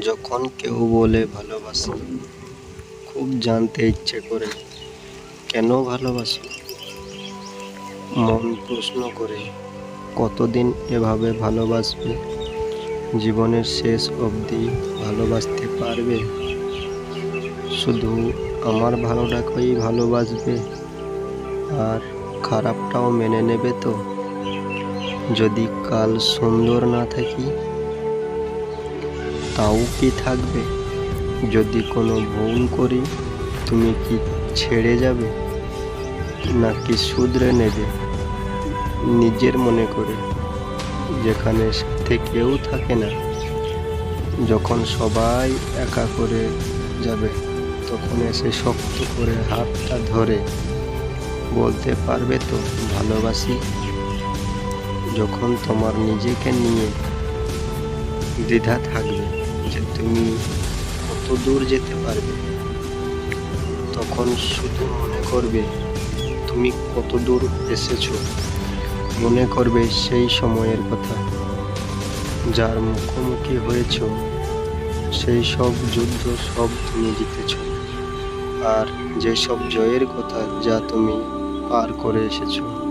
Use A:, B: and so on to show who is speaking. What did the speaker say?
A: যখন কেউ বলে ভালোবাসি, খুব জানতে ইচ্ছে করে, কেন ভালোবাসি? মন প্রশ্ন করে, কতদিন এভাবে ভালোবাসবে? জীবনের শেষ অবধি ভালোবাসতে পারবে? শুধু আমার ভালোটাকেই ভালোবাসবে, আর খারাপটাও মেনে নেবে তো? যদি কাল সুন্দর না থাকি তাও কি থাকবে? যদি কোনো ভুল করি, তুমি কি ছেড়ে যাবে? নাকি শুধরে নেবে? নিজের মনে করে, যেখানে সাথে কেউ থাকে না। যখন সবাই একা করে যাবে, তখন এসে শক্ত করে হাতটা ধরে বলতে পারবে তো, ভালোবাসি? যখন তোমার নিজেকে নিয়ে দ্বিধা থাকবে যে তুমি কত দূর যেতে পারবে, তখন শুধু মনে করবে তুমি কত দূর এসেছ। মনে করবে সেই সময়ের কথা যার মুখোমুখি হয়েছ, সেই সব যুদ্ধ সব তুমি জিতেছ। আর যেসব জয়ের কথা যা তুমি পার করে এসেছ।